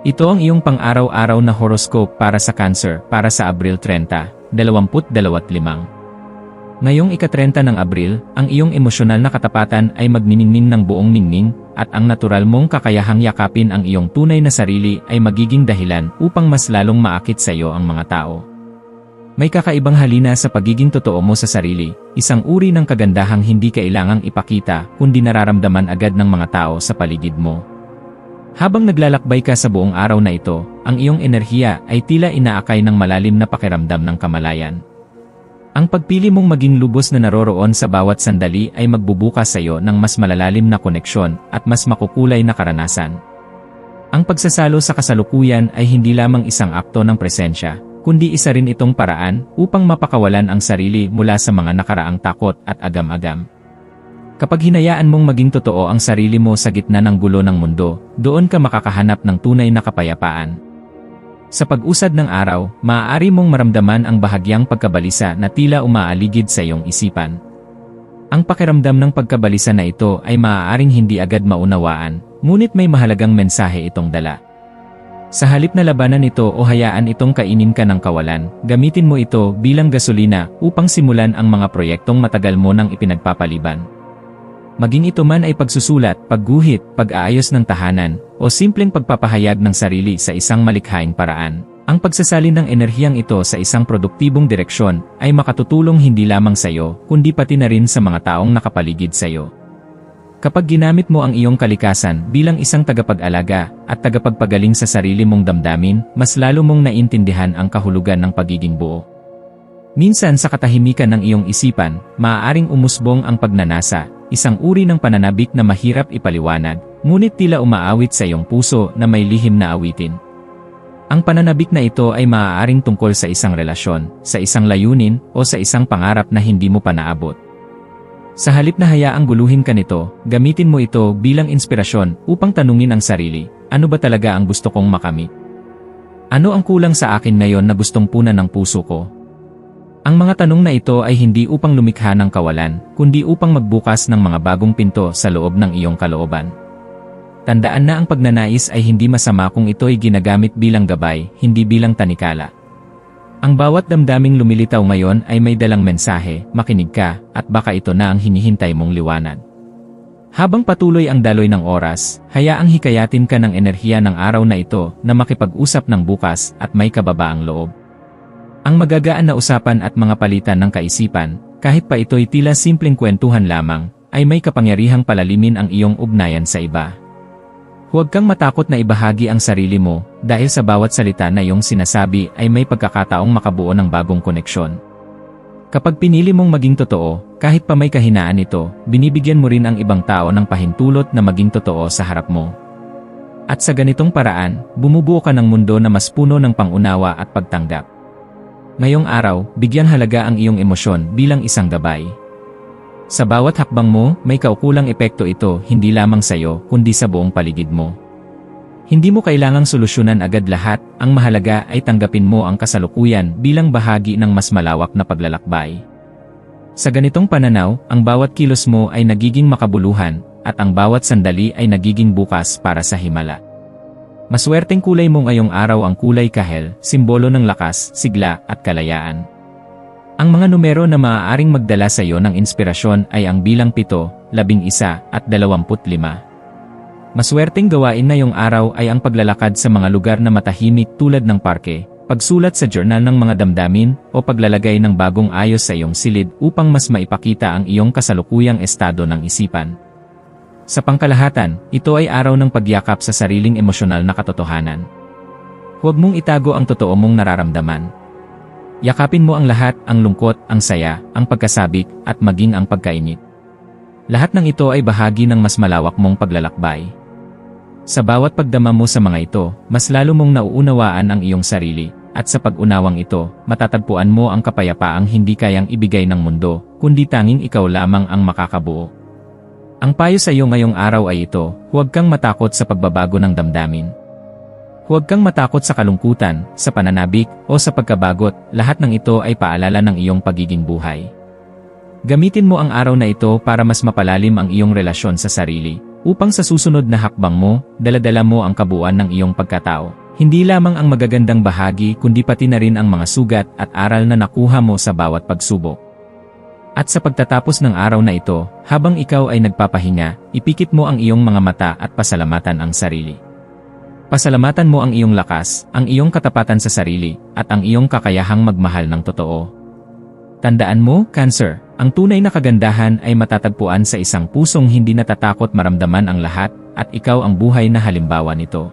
Ito ang iyong pang-araw-araw na horoscope para sa Cancer para sa Abril 30, 2025. Ngayong ika-30 ng Abril, ang iyong emosyonal na katapatan ay magniningning ng buong ningning, at ang natural mong kakayahang yakapin ang iyong tunay na sarili ay magiging dahilan upang mas lalong maakit sa iyo ang mga tao. May kakaibang halina sa pagiging totoo mo sa sarili, isang uri ng kagandahang hindi kailangang ipakita kundi nararamdaman agad ng mga tao sa paligid mo. Habang naglalakbay ka sa buong araw na ito, ang iyong enerhiya ay tila inaakay ng malalim na pakiramdam ng kamalayan. Ang pagpili mong maging lubos na naroroon sa bawat sandali ay magbubukas sa iyo ng mas malalalim na koneksyon at mas makukulay na karanasan. Ang pagsasalo sa kasalukuyan ay hindi lamang isang akto ng presensya, kundi isa rin itong paraan upang mapakawalan ang sarili mula sa mga nakaraang takot at agam-agam. Kapag hinayaan mong maging totoo ang sarili mo sa gitna ng gulo ng mundo, doon ka makakahanap ng tunay na kapayapaan. Sa pag-usad ng araw, maaari mong maramdaman ang bahagyang pagkabalisa na tila umaaligid sa iyong isipan. Ang pakiramdam ng pagkabalisa na ito ay maaaring hindi agad maunawaan, ngunit may mahalagang mensahe itong dala. Sa halip na labanan ito o hayaan itong kainin ka ng kawalan, gamitin mo ito bilang gasolina upang simulan ang mga proyektong matagal mo nang ipinagpapaliban. Maging ito man ay pagsusulat, pagguhit, pag-aayos ng tahanan, o simpleng pagpapahayag ng sarili sa isang malikhaing paraan. Ang pagsasalin ng enerhiyang ito sa isang produktibong direksyon ay makatutulong hindi lamang sa iyo, kundi pati na rin sa mga taong nakapaligid sa iyo. Kapag ginamit mo ang iyong kalikasan bilang isang tagapag-alaga at tagapagpagaling sa sarili mong damdamin, mas lalo mong naintindihan ang kahulugan ng pagiging buo. Minsan sa katahimikan ng iyong isipan, maaaring umusbong ang pagnanasa, isang uri ng pananabik na mahirap ipaliwanag, ngunit tila umaawit sa iyong puso na may lihim na awitin. Ang pananabik na ito ay maaaring tungkol sa isang relasyon, sa isang layunin, o sa isang pangarap na hindi mo pa naabot. Sa halip na hayaang guluhin ka nito, gamitin mo ito bilang inspirasyon upang tanungin ang sarili, ano ba talaga ang gusto kong makamit? Ano ang kulang sa akin ngayon na gustong punan ng puso ko? Ang mga tanong na ito ay hindi upang lumikha ng kawalan, kundi upang magbukas ng mga bagong pinto sa loob ng iyong kalooban. Tandaan na ang pagnanais ay hindi masama kung ito ay ginagamit bilang gabay, hindi bilang tanikala. Ang bawat damdaming lumilitaw ngayon ay may dalang mensahe, makinig ka, at baka ito na ang hinihintay mong liwanag. Habang patuloy ang daloy ng oras, hayaang hikayatin ka ng enerhiya ng araw na ito na makipag-usap ng bukas at may kababaang loob. Ang magagaan na usapan at mga palitan ng kaisipan, kahit pa ito'y tila simpleng kwentuhan lamang, ay may kapangyarihang palalimin ang iyong ugnayan sa iba. Huwag kang matakot na ibahagi ang sarili mo, dahil sa bawat salita na iyong sinasabi ay may pagkakataong makabuo ng bagong koneksyon. Kapag pinili mong maging totoo, kahit pa may kahinaan ito, binibigyan mo rin ang ibang tao ng pahintulot na maging totoo sa harap mo. At sa ganitong paraan, bumubuo ka ng mundo na mas puno ng pangunawa at pagtanggap. Ngayong araw, bigyan halaga ang iyong emosyon bilang isang gabay. Sa bawat hakbang mo, may kaukulang epekto ito hindi lamang sa iyo, kundi sa buong paligid mo. Hindi mo kailangang solusyonan agad lahat, ang mahalaga ay tanggapin mo ang kasalukuyan bilang bahagi ng mas malawak na paglalakbay. Sa ganitong pananaw, ang bawat kilos mo ay nagiging makabuluhan, at ang bawat sandali ay nagiging bukas para sa himala. Maswerteng kulay mo ngayong araw ang kulay kahel, simbolo ng lakas, sigla, at kalayaan. Ang mga numero na maaaring magdala sa iyo ng inspirasyon ay ang bilang 7, 11, at 25. Maswerteng gawain na yung araw ay ang paglalakad sa mga lugar na matahimik tulad ng parke, pagsulat sa journal ng mga damdamin, o paglalagay ng bagong ayos sa iyong silid upang mas maipakita ang iyong kasalukuyang estado ng isipan. Sa pangkalahatan, ito ay araw ng pagyakap sa sariling emosyonal na katotohanan. Huwag mong itago ang totoo mong nararamdaman. Yakapin mo ang lahat, ang lungkot, ang saya, ang pagkasabik, at maging ang pagkainit. Lahat ng ito ay bahagi ng mas malawak mong paglalakbay. Sa bawat pagdama mo sa mga ito, mas lalo mong nauunawaan ang iyong sarili, at sa pag-unawang ito, matatagpuan mo ang kapayapaang hindi kayang ibigay ng mundo, kundi tanging ikaw lamang ang makakabuo. Ang payo sa iyo ngayong araw ay ito, huwag kang matakot sa pagbabago ng damdamin. Huwag kang matakot sa kalungkutan, sa pananabik, o sa pagkabagot, lahat ng ito ay paalala ng iyong pagiging buhay. Gamitin mo ang araw na ito para mas mapalalim ang iyong relasyon sa sarili, upang sa susunod na hakbang mo, daladala mo ang kabuuan ng iyong pagkatao. Hindi lamang ang magagandang bahagi kundi pati na rin ang mga sugat at aral na nakuha mo sa bawat pagsubok. At sa pagtatapos ng araw na ito, habang ikaw ay nagpapahinga, ipikit mo ang iyong mga mata at pasalamatan ang sarili. Pasalamatan mo ang iyong lakas, ang iyong katapatan sa sarili, at ang iyong kakayahang magmahal ng totoo. Tandaan mo, Cancer, ang tunay na kagandahan ay matatagpuan sa isang pusong hindi natatakot maramdaman ang lahat, at ikaw ang buhay na halimbawa nito.